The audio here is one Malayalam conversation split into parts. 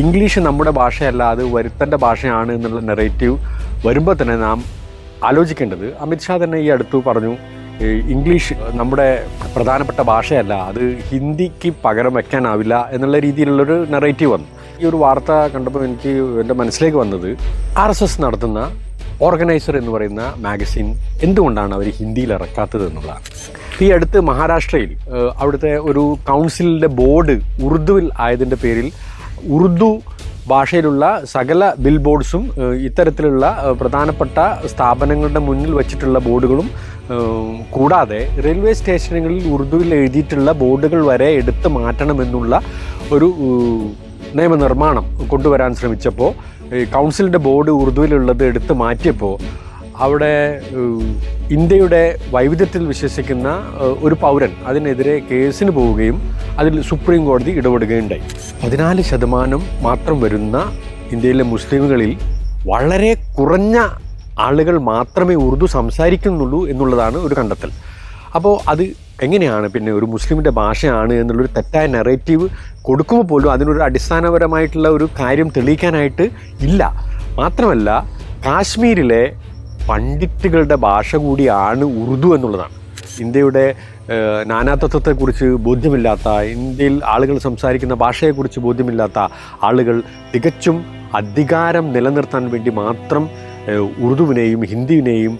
ഇംഗ്ലീഷ് നമ്മുടെ ഭാഷയല്ല അത് വരുത്തന്റെ ഭാഷയാണ് എന്നുള്ള നെറേറ്റീവ് വരുമ്പോൾ തന്നെ നാം ആലോചിക്കേണ്ടത്. അമിത്ഷാ തന്നെ ഈ അടുത്ത് പറഞ്ഞു ഇംഗ്ലീഷ് നമ്മുടെ പ്രധാനപ്പെട്ട ഭാഷയല്ല അത് ഹിന്ദിക്ക് പകരം വയ്ക്കാനാവില്ല എന്നുള്ള രീതിയിലുള്ളൊരു നെറേറ്റീവ് വന്നു. ഈ ഒരു വാർത്ത കണ്ടപ്പോൾ എനിക്ക് എന്റെ മനസ്സിലേക്ക് വന്നത് ആർ എസ് എസ് നടത്തുന്ന ഓർഗനൈസർ എന്ന് പറയുന്ന മാഗസിൻ എന്തുകൊണ്ടാണ് അവർ ഹിന്ദിയിൽ ഇറക്കാത്തത് എന്നുള്ളതാണ്. ഈ അടുത്ത് മഹാരാഷ്ട്രയിൽ അവിടുത്തെ ഒരു കൗൺസിലിന്റെ ബോർഡ് ഉറുദുവിൽ ആയതിന്റെ പേരിൽ ഉറുദു ഭാഷയിലുള്ള സകല ബിൽ ബോർഡ്സും ഇത്തരത്തിലുള്ള പ്രധാനപ്പെട്ട സ്ഥാപനങ്ങളുടെ മുന്നിൽ വച്ചിട്ടുള്ള ബോർഡുകളും കൂടാതെ റെയിൽവേ സ്റ്റേഷനുകളിൽ ഉറുദുവിൽ എഴുതിയിട്ടുള്ള ബോർഡുകൾ വരെ എടുത്ത് മാറ്റണമെന്നുള്ള ഒരു നിയമനിർമ്മാണം കൊണ്ടുവരാൻ ശ്രമിച്ചപ്പോൾ കൗൺസിലിന്റെ ബോർഡ് ഉറുദുവിലുള്ളത് എടുത്ത് മാറ്റിയപ്പോൾ അവിടെ ഇന്ത്യയുടെ വൈവിധ്യത്തിൽ വിശ്വസിക്കുന്ന ഒരു പൗരൻ അതിനെതിരെ കേസിന് പോവുകയും അതിൽ സുപ്രീം കോടതി ഇടപെടുകയുണ്ടായി. പതിനാല് ശതമാനം മാത്രം വരുന്ന ഇന്ത്യയിലെ മുസ്ലിമുകളിൽ വളരെ കുറഞ്ഞ ആളുകൾ മാത്രമേ ഉറുദു സംസാരിക്കുന്നുള്ളൂ എന്നുള്ളതാണ് ഒരു കണ്ടെത്തൽ. അപ്പോൾ അത് എങ്ങനെയാണ് പിന്നെ ഒരു മുസ്ലിമിന്റെ ഭാഷയാണ് എന്നുള്ളൊരു തെറ്റായ നെറേറ്റീവ് കൊടുക്കുമ്പോൾ പോലും അതിനൊരു അടിസ്ഥാനപരമായിട്ടുള്ള ഒരു കാര്യം തെളിയിക്കാനായിട്ട് ഇല്ല. മാത്രമല്ല കാശ്മീരിലെ പണ്ഡിറ്റുകളുടെ ഭാഷ കൂടിയാണ് ഉറുദു എന്നുള്ളതാണ്. ഇന്ത്യയുടെ നാനാത്വത്വത്തെക്കുറിച്ച് ബോധ്യമില്ലാത്ത ഇന്ത്യയിൽ ആളുകൾ സംസാരിക്കുന്ന ഭാഷയെക്കുറിച്ച് ബോധ്യമില്ലാത്ത ആളുകൾ തികച്ചും അധികാരം നിലനിർത്താൻ വേണ്ടി മാത്രം ഉറുദുവിനെയും ഹിന്ദിവിനെയും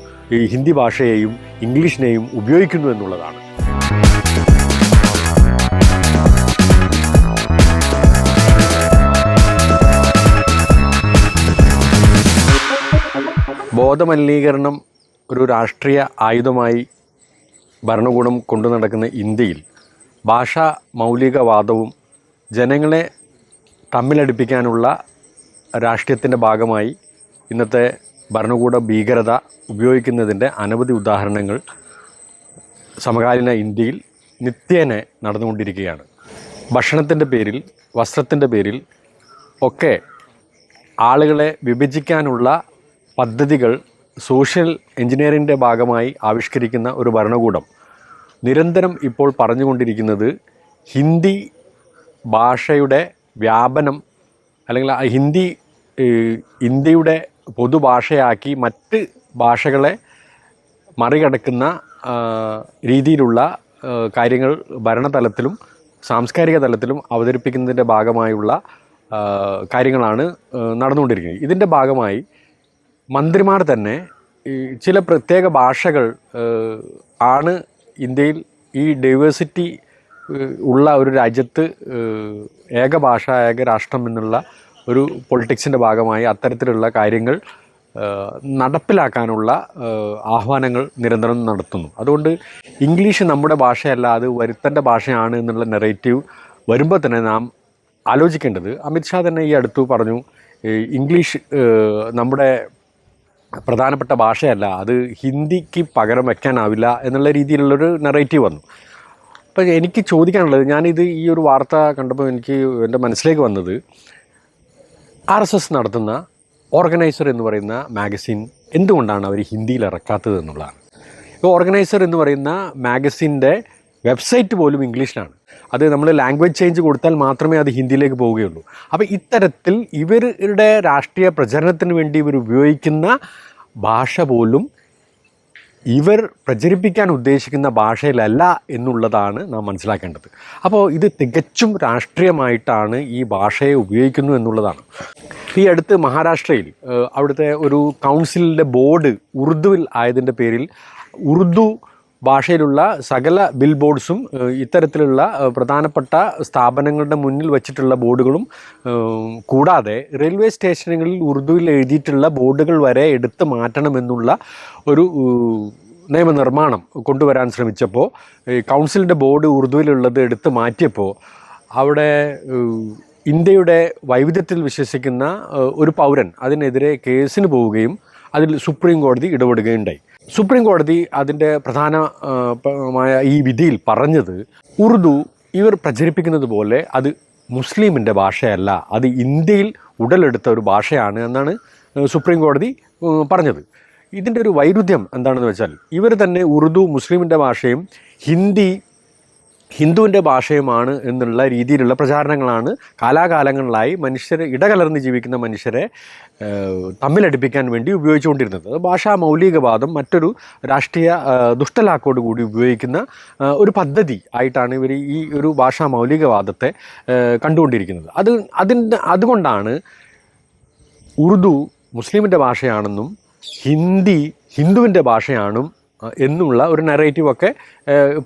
ഹിന്ദി ഭാഷയെയും ഇംഗ്ലീഷിനെയും ഉപയോഗിക്കുന്നു എന്നുള്ളതാണ്. ബോധമലിനീകരണം ഒരു രാഷ്ട്രീയ ആയുധമായി ഭരണകൂടം കൊണ്ടു നടക്കുന്ന ഇന്ത്യയിൽ ഭാഷാ മൗലികവാദവും ജനങ്ങളെ തമ്മിലടിപ്പിക്കാനുള്ള രാഷ്ട്രീയത്തിന്റെ ഭാഗമായി ഇന്നത്തെ ഭരണകൂട ഭീകരത ഉപയോഗിക്കുന്നതിന്റെ അനവധി ഉദാഹരണങ്ങൾ സമകാലീന ഇന്ത്യയിൽ നിത്യേന നടന്നുകൊണ്ടിരിക്കുകയാണ്. ഭക്ഷണത്തിന്റെ പേരിൽ വസ്ത്രത്തിന്റെ പേരിൽ ഒക്കെ ആളുകളെ വിഭജിക്കാനുള്ള പദ്ധതികൾ സോഷ്യൽ എഞ്ചിനീയറിങ്ങിന്റെ ഭാഗമായി ആവിഷ്കരിക്കുന്ന ഒരു ഭരണകൂടം. നിരന്തരം ഇപ്പോൾ പറഞ്ഞുകൊണ്ടിരിക്കുന്നത് ഹിന്ദി ഭാഷയുടെ വ്യാപനം അല്ലെങ്കിൽ ഹിന്ദി ഇന്ത്യയുടെ പൊതുഭാഷയാക്കി മറ്റ് ഭാഷകളെ മറികടക്കുന്ന രീതിയിലുള്ള കാര്യങ്ങൾ ഭരണതലത്തിലും സാംസ്കാരിക തലത്തിലും അവതരിപ്പിക്കുന്നതിന്റെ ഭാഗമായുള്ള കാര്യങ്ങളാണ് നടന്നുകൊണ്ടിരിക്കുന്നത്. ഇതിന്റെ ഭാഗമായി മന്ത്രിമാർ തന്നെ ചില പ്രത്യേക ഭാഷകൾ ആണ് ഇന്ത്യയിൽ ഈ ഡൈവേഴ്സിറ്റി ഉള്ള ഒരു രാജ്യത്ത് ഏക ഭാഷ ഏക രാഷ്ട്രം എന്നുള്ള ഒരു പൊളിറ്റിക്സിന്റെ ഭാഗമായി അത്തരത്തിലുള്ള കാര്യങ്ങൾ നടപ്പിലാക്കാനുള്ള ആഹ്വാനങ്ങൾ നിരന്തരം നടത്തുന്നു. അതുകൊണ്ട് ഇംഗ്ലീഷ് നമ്മുടെ ഭാഷയല്ല അത് വരുത്തന്റെ ഭാഷയാണ് എന്നുള്ള നെറേറ്റീവ് വരുമ്പോൾ തന്നെ നാം ആലോചിക്കേണ്ടത്. അമിത്ഷാ തന്നെ ഈ അടുത്തു പറഞ്ഞു ഇംഗ്ലീഷ് നമ്മുടെ പ്രധാനപ്പെട്ട ഭാഷയല്ല. അത് ഹിന്ദിക്ക് പകരം വയ്ക്കാനാവില്ല എന്നുള്ള രീതിയിലുള്ളൊരു നെറേറ്റീവ് വന്നു. അപ്പോൾ എനിക്ക് ചോദിക്കാനുള്ളത് ഞാനിത് ഈ ഒരു വാർത്ത കണ്ടപ്പോൾ എനിക്ക് എന്റെ മനസ്സിലേക്ക് വന്നത് ആർ എസ് എസ് നടത്തുന്ന ഓർഗനൈസർ എന്ന് പറയുന്ന മാഗസിൻ എന്തുകൊണ്ടാണ് അവർ ഹിന്ദിയിൽ ഇറക്കാത്തത് എന്നുള്ളതാണ്. ഓർഗനൈസർ എന്ന് പറയുന്ന മാഗസിന്റെ വെബ്സൈറ്റ് പോലും ഇംഗ്ലീഷിലാണ്. അത് നമ്മൾ ലാംഗ്വേജ് ചേഞ്ച് കൊടുത്താൽ മാത്രമേ അത് ഹിന്ദിയിലേക്ക് പോവുകയുള്ളൂ. അപ്പോൾ ഇത്തരത്തിൽ ഇവരുടെ രാഷ്ട്രീയ പ്രചരണത്തിന് വേണ്ടി ഇവർ ഉപയോഗിക്കുന്ന ഭാഷ പോലും ഇവർ പ്രചരിപ്പിക്കാൻ ഉദ്ദേശിക്കുന്ന ഭാഷയിലല്ല എന്നുള്ളതാണ് നാം മനസ്സിലാക്കേണ്ടത്. അപ്പോൾ ഇത് തികച്ചും രാഷ്ട്രീയമായിട്ടാണ് ഈ ഭാഷയെ ഉപയോഗിക്കുന്നു എന്നുള്ളതാണ്. ഈ അടുത്ത് മഹാരാഷ്ട്രയിൽ അവിടുത്തെ ഒരു കൗൺസിലിന്റെ ബോർഡ് ഉറുദുവിൽ ആയതിന്റെ പേരിൽ ഉറുദു ഭാഷയിലുള്ള സകല ബിൽ ബോർഡ്സും ഇത്തരത്തിലുള്ള പ്രധാനപ്പെട്ട സ്ഥാപനങ്ങളുടെ മുന്നിൽ വച്ചിട്ടുള്ള ബോർഡുകളും കൂടാതെ റെയിൽവേ സ്റ്റേഷനുകളിൽ ഉറുദുവിൽ എഴുതിയിട്ടുള്ള ബോർഡുകൾ വരെ എടുത്ത് മാറ്റണമെന്നുള്ള ഒരു നിയമനിർമ്മാണം കൊണ്ടുവരാൻ ശ്രമിച്ചപ്പോൾ കൗൺസിലിന്റെ ബോർഡ് ഉറുദുവിലുള്ളത് എടുത്തു മാറ്റിയപ്പോൾ അവിടെ ഇന്ത്യയുടെ വൈവിധ്യത്തിൽ വിശ്വസിക്കുന്ന ഒരു പൗരൻ അതിനെതിരെ കേസിന് പോവുകയും അതിൽ സുപ്രീം കോടതി ഇടപെടുകയുണ്ടായി. സുപ്രീം കോടതി അതിന്റെ പ്രധാന ആ, പ- മായ ഈ വിധിയിൽ പറഞ്ഞത് ഉറുദു ഇവർ പ്രചരിപ്പിക്കുന്നത് പോലെ അത് മുസ്ലിമിന്റെ ഭാഷയല്ല. അത് ഇന്ത്യയിൽ ഉടലെടുത്ത ഒരു ഭാഷയാണ് എന്നാണ് സുപ്രീം കോടതി പറഞ്ഞത്. ഇതിന്റെ ഒരു വൈരുദ്ധ്യം എന്താണെന്ന് വെച്ചാൽ ഇവർ തന്നെ ഉറുദു മുസ്ലിമിന്റെ ഭാഷയും ഹിന്ദി ഹിന്ദുവിന്റെ ഭാഷയുമാണ് എന്നുള്ള രീതിയിലുള്ള പ്രചാരണങ്ങളാണ് കാലാകാലങ്ങളിലായി മനുഷ്യരെ ഇടകലർന്ന് ജീവിക്കുന്ന മനുഷ്യരെ തമ്മിലടിപ്പിക്കാൻ വേണ്ടി ഉപയോഗിച്ചുകൊണ്ടിരുന്നത്. ഭാഷാ മൗലികവാദം മറ്റൊരു രാഷ്ട്രീയ ദുഷ്ടലാക്കോട് കൂടി ഉപയോഗിക്കുന്ന ഒരു പദ്ധതി ആയിട്ടാണ് ഇവർ ഈ ഒരു ഭാഷാ മൗലികവാദത്തെ കണ്ടുകൊണ്ടിരിക്കുന്നത്. അത് അതിന്റെ അതുകൊണ്ടാണ് ഉറുദു മുസ്ലിമിന്റെ ഭാഷയാണെന്നും ഹിന്ദി ഹിന്ദുവിന്റെ ഭാഷയാണും അഹ് എന്നുള്ള ഒരു നെറേറ്റീവൊക്കെ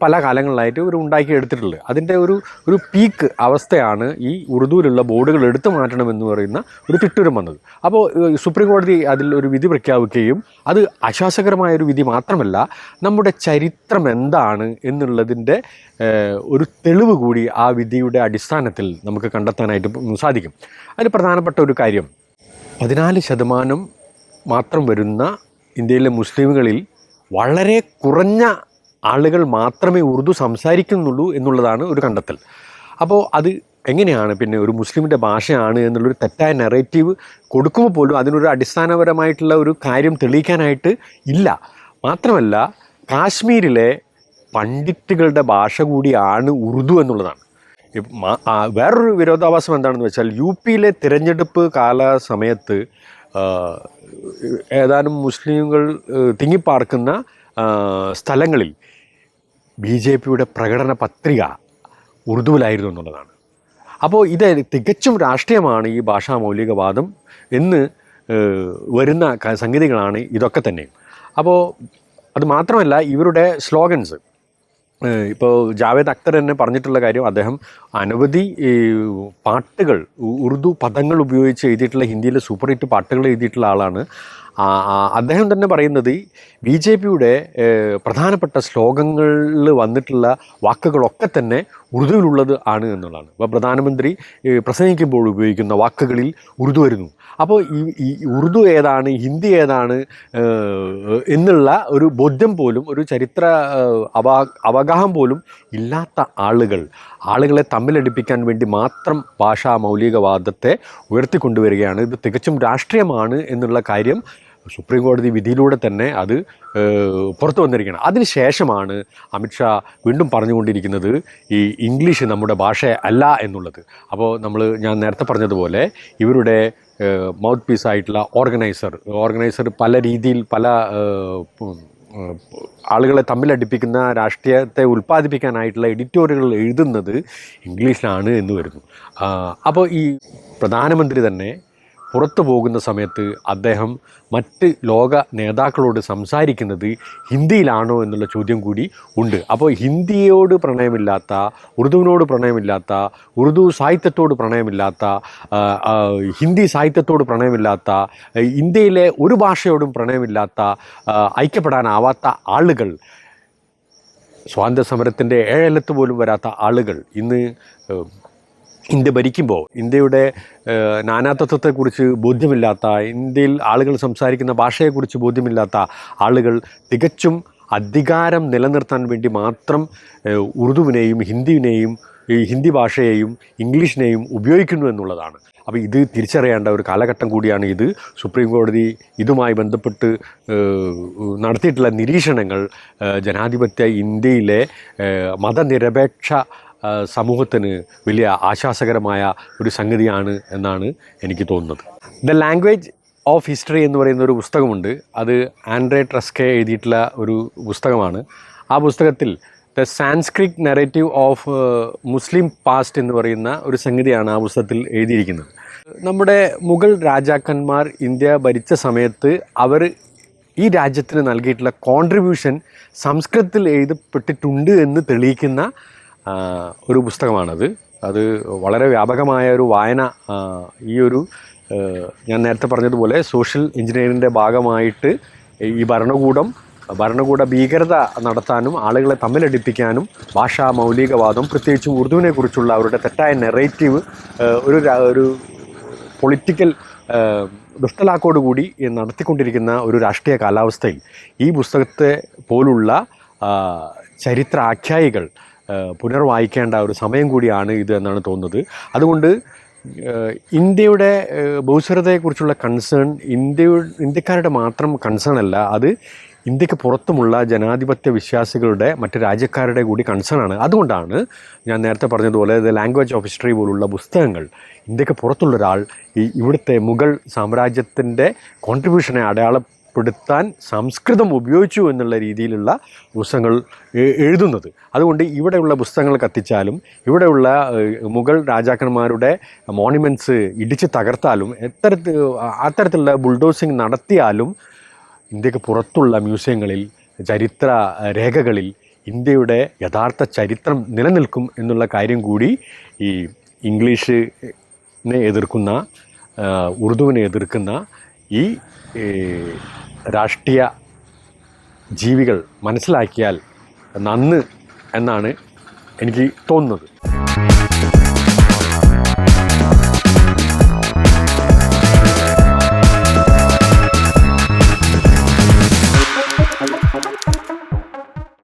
പല കാലങ്ങളിലായിട്ട് ഒരു ഉണ്ടാക്കി എടുത്തിട്ടുള്ളത് അതിന്റെ ഒരു ഒരു പീക്ക് അവസ്ഥയാണ് ഈ ഉറുദുവിലുള്ള ബോർഡുകൾ എടുത്തു മാറ്റണമെന്ന് പറയുന്ന ഒരു തിട്ടൂരം വന്നത്. അപ്പോൾ സുപ്രീം കോടതി അതിൽ ഒരു വിധി പ്രഖ്യാപിക്കുകയും അത് അശാസകരമായ ഒരു വിധി മാത്രമല്ല നമ്മുടെ ചരിത്രം എന്താണ് എന്നുള്ളതിന്റെ ഒരു തെളിവ് കൂടി ആ വിധിയുടെ അടിസ്ഥാനത്തിൽ നമുക്ക് കണ്ടെത്താനായിട്ട് സാധിക്കും. അതിൽ പ്രധാനപ്പെട്ട ഒരു കാര്യം പതിനാല് ശതമാനം മാത്രം വരുന്ന ഇന്ത്യയിലെ മുസ്ലിമുകളിൽ വളരെ കുറഞ്ഞ ആളുകൾ മാത്രമേ ഉറുദു സംസാരിക്കുന്നുള്ളൂ എന്നുള്ളതാണ് ഒരു കണ്ടെത്തൽ. അപ്പോൾ അത് എങ്ങനെയാണ് പിന്നെ ഒരു മുസ്ലിമിന്റെ ഭാഷയാണ് എന്നുള്ളൊരു തെറ്റായ നെറേറ്റീവ് കൊടുക്കുമ്പോൾ പോലും അതിനൊരു അടിസ്ഥാനപരമായിട്ടുള്ള ഒരു കാര്യം തെളിയിക്കാനായിട്ട് ഇല്ല. മാത്രമല്ല കാശ്മീരിലെ പണ്ഡിറ്റുകളുടെ ഭാഷ കൂടിയാണ് ഉറുദു എന്നുള്ളതാണ്. വേറൊരു വിരോധാഭാസം എന്താണെന്ന് വെച്ചാൽ യു പിയിലെ തിരഞ്ഞെടുപ്പ് കാല സമയത്ത് ഏതാനും മുസ്ലിങ്ങൾ തിങ്ങിപ്പാർക്കുന്ന സ്ഥലങ്ങളിൽ ബി ജെ പിയുടെ പ്രകടന പത്രിക ഉറുദുവിലായിരുന്നു എന്നുള്ളതാണ്. അപ്പോൾ ഇത് തികച്ചും രാഷ്ട്രീയമാണ് ഈ ഭാഷാ മൗലികവാദം എന്ന് വരുന്ന സംഗതികളാണ് ഇതൊക്കെ തന്നെ. അപ്പോൾ അത് മാത്രമല്ല ഇവരുടെ സ്ലോഗൻസ്. ഇപ്പോൾ ജാവേദ് അക്തർ തന്നെ പറഞ്ഞിട്ടുള്ള കാര്യം അദ്ദേഹം അനവധി പാട്ടുകൾ ഉറുദു പദങ്ങൾ ഉപയോഗിച്ച് എഴുതിയിട്ടുള്ള ഹിന്ദിയിലെ സൂപ്പർ ഹിറ്റ് പാട്ടുകൾ എഴുതിയിട്ടുള്ള ആളാണ്. അദ്ദേഹം തന്നെ പറയുന്നത് ബി ജെ പിയുടെ പ്രധാനപ്പെട്ട ശ്ലോകങ്ങളിൽ വന്നിട്ടുള്ള വാക്കുകളൊക്കെ തന്നെ ഉറുദുവിലുള്ളത് ആണ് എന്നുള്ളതാണ്. അപ്പോൾ പ്രധാനമന്ത്രി പ്രസംഗിക്കുമ്പോൾ ഉപയോഗിക്കുന്ന വാക്കുകളിൽ ഉറുദു വരുന്നു. അപ്പോൾ ഈ ഉറുദു ഏതാണ് ഹിന്ദി ഏതാണ് എന്നുള്ള ഒരു ബോധ്യം പോലും ഒരു ചരിത്ര അവ അവഗാഹം പോലും ഇല്ലാത്ത ആളുകൾ ആളുകളെ തമ്മിലടിപ്പിക്കാൻ വേണ്ടി മാത്രം ഭാഷാ മൗലികവാദത്തെ ഉയർത്തിക്കൊണ്ടുവരികയാണ്. ഇത് തികച്ചും രാഷ്ട്രീയമാണ് എന്നുള്ള കാര്യം സുപ്രീം കോടതി വിധിയിലൂടെ തന്നെ അത് പുറത്തു വന്നിരിക്കുകയാണ്. അതിനുശേഷമാണ് അമിത്ഷാ വീണ്ടും പറഞ്ഞുകൊണ്ടിരിക്കുന്നത് ഈ ഇംഗ്ലീഷ് നമ്മുടെ ഭാഷ അല്ല എന്നുള്ളത്. അപ്പോൾ നമ്മൾ ഞാൻ നേരത്തെ പറഞ്ഞതുപോലെ ഇവരുടെ മൗത്ത് പീസ് ആയിട്ടുള്ള ഓർഗനൈസർ. ഓർഗനൈസർ പല രീതിയിൽ പല ആളുകളെ തമ്മിലടിപ്പിക്കുന്ന രാഷ്ട്രീയത്തെ ഉൽപ്പാദിപ്പിക്കാനായിട്ടുള്ള എഡിറ്റോറിയലുകൾ എഴുതുന്നത് ഇംഗ്ലീഷിലാണ് എന്ന് വരുന്നു. അപ്പോൾ ഈ പ്രധാനമന്ത്രി തന്നെ പുറത്തു പോകുന്ന സമയത്ത് അദ്ദേഹം മറ്റ് ലോക നേതാക്കളോട് സംസാരിക്കുന്നത് ഹിന്ദിയിലാണോ എന്നുള്ള ചോദ്യം കൂടി ഉണ്ട്. അപ്പോൾ ഹിന്ദിയോട് പ്രണയമില്ലാത്ത ഉറുദുവിനോട് പ്രണയമില്ലാത്ത ഉറുദു സാഹിത്യത്തോട് പ്രണയമില്ലാത്ത ഹിന്ദി സാഹിത്യത്തോട് പ്രണയമില്ലാത്ത ഇന്ത്യയിലെ ഒരു ഭാഷയോടും പ്രണയമില്ലാത്ത ഐക്യപ്പെടാനാവാത്ത ആളുകൾ സ്വാതന്ത്ര്യ സമരത്തിന്റെ ഏഴലത്ത് പോലും വരാത്ത ആളുകൾ ഇന്ന് ഇന്ത്യ ഭരിക്കുമ്പോൾ ഇന്ത്യയുടെ നാനാത്വത്വത്തെക്കുറിച്ച് ബോധ്യമില്ലാത്ത ഇന്ത്യയിൽ ആളുകൾ സംസാരിക്കുന്ന ഭാഷയെക്കുറിച്ച് ബോധ്യമില്ലാത്ത ആളുകൾ തികച്ചും അധികാരം നിലനിർത്താൻ വേണ്ടി മാത്രം ഉറുദുവിനെയും ഹിന്ദിവിനെയും ഈ ഹിന്ദി ഭാഷയെയും ഇംഗ്ലീഷിനെയും ഉപയോഗിക്കുന്നു എന്നുള്ളതാണ്. അപ്പോൾ ഇത് തിരിച്ചറിയേണ്ട ഒരു കാലഘട്ടം കൂടിയാണ് ഇത്. സുപ്രീം കോടതി ഇതുമായി ബന്ധപ്പെട്ട് നടത്തിയിട്ടുള്ള നിരീക്ഷണങ്ങൾ ജനാധിപത്യ ഇന്ത്യയിലെ മതനിരപേക്ഷ സമൂഹത്തിന് വലിയ ആശ്വാസകരമായ ഒരു സംഗതിയാണ് എന്നാണ് എനിക്ക് തോന്നുന്നത്. ദ ലാംഗ്വേജ് ഓഫ് ഹിസ്റ്ററി എന്ന് പറയുന്ന ഒരു പുസ്തകമുണ്ട്. അത് ആൻഡ്രേ ട്രസ്കെ എഴുതിയിട്ടുള്ള ഒരു പുസ്തകമാണ്. ആ പുസ്തകത്തിൽ the Sanskrit narrative of Muslim past എന്ന് പറയുന്ന ഒരു സംഗതിയാണ് ആ പുസ്തകത്തിൽ എഴുതിയിരിക്കുന്നത്. നമ്മുടെ മുഗൾ രാജാക്കന്മാർ ഇന്ത്യ ഭരിച്ച സമയത്ത് അവർ ഈ രാജ്യത്തിന് നൽകിയിട്ടുള്ള കോൺട്രിബ്യൂഷൻ സംസ്കൃതത്തിൽ എഴുതപ്പെട്ടിട്ടുണ്ട് എന്ന് തെളിയിക്കുന്ന ഒരു പുസ്തകമാണത്. അത് വളരെ വ്യാപകമായ ഒരു വായന ഈ ഒരു ഞാൻ നേരത്തെ പറഞ്ഞതുപോലെ സോഷ്യൽ എഞ്ചിനീയറിന്റെ ഭാഗമായിട്ട് ഈ ഭരണകൂടം ഭരണകൂട ഭീകരത നടത്താനും ആളുകളെ തമ്മിലടിപ്പിക്കാനും ഭാഷാ മൗലികവാദം പ്രത്യേകിച്ച് ഉറുദുവിനെക്കുറിച്ചുള്ള അവരുടെ തെറ്റായ നെറേറ്റീവ് ഒരു ഒരു പൊളിറ്റിക്കൽ ദുഷ്ടലാക്കോടുകൂടി നടത്തിക്കൊണ്ടിരിക്കുന്ന ഒരു രാഷ്ട്രീയ കാലാവസ്ഥയിൽ ഈ പുസ്തകത്തെ പോലുള്ള ചരിത്ര ആഖ്യായികൾ പുനർവായിക്കേണ്ട ഒരു സമയം കൂടിയാണ് ഇത് എന്നാണ് തോന്നുന്നത്. അതുകൊണ്ട് ഇന്ത്യയുടെ ബഹുസ്വരതയെക്കുറിച്ചുള്ള കൺസേൺ ഇന്ത്യ ഇന്ത്യക്കാരുടെ മാത്രം കൺസേൺ അല്ല അത് ഇന്ത്യയ്ക്ക് പുറത്തുമുള്ള ജനാധിപത്യ വിശ്വാസികളുടെ മറ്റ് രാജ്യക്കാരുടെ കൂടി കൺസേൺ ആണ്. അതുകൊണ്ടാണ് ഞാൻ നേരത്തെ പറഞ്ഞതുപോലെ ദ ലാംഗ്വേജ് ഓഫ് ഹിസ്റ്ററി പോലുള്ള പുസ്തകങ്ങൾ ഇന്ത്യയ്ക്ക് പുറത്തുള്ള ഒരാൾ ഈ ഇവിടുത്തെ മുഗൾ സാമ്രാജ്യത്തിന്റെ കോൺട്രിബ്യൂഷനെ അടയാളപ്പെടുത്താൻ സംസ്കൃതം ഉപയോഗിച്ചു എന്നുള്ള രീതിയിലുള്ള പുസ്തകങ്ങൾ എഴുതുന്നത്. അതുകൊണ്ട് ഇവിടെയുള്ള പുസ്തകങ്ങൾ കത്തിച്ചാലും ഇവിടെയുള്ള മുഗൾ രാജാക്കന്മാരുടെ മോണിമെന്റ്സ് ഇടിച്ച് തകർത്താലും എത്തരത്തിൽ അത്തരത്തിലുള്ള ബുൾഡോസിങ് നടത്തിയാലും ഇന്ത്യയ്ക്ക് പുറത്തുള്ള മ്യൂസിയങ്ങളിൽ ചരിത്ര രേഖകളിൽ ഇന്ത്യയുടെ യഥാർത്ഥ ചരിത്രം നിലനിൽക്കും എന്നുള്ള കാര്യം കൂടി ഈ ഇംഗ്ലീഷിനെ എതിർക്കുന്ന ഉറുദുവിനെ എതിർക്കുന്ന ഈ രാഷ്ട്രീയ ജീവികൾ മനസ്സിലാക്കിയാൽ നന്ന് എന്നാണ് എനിക്ക് തോന്നുന്നത്.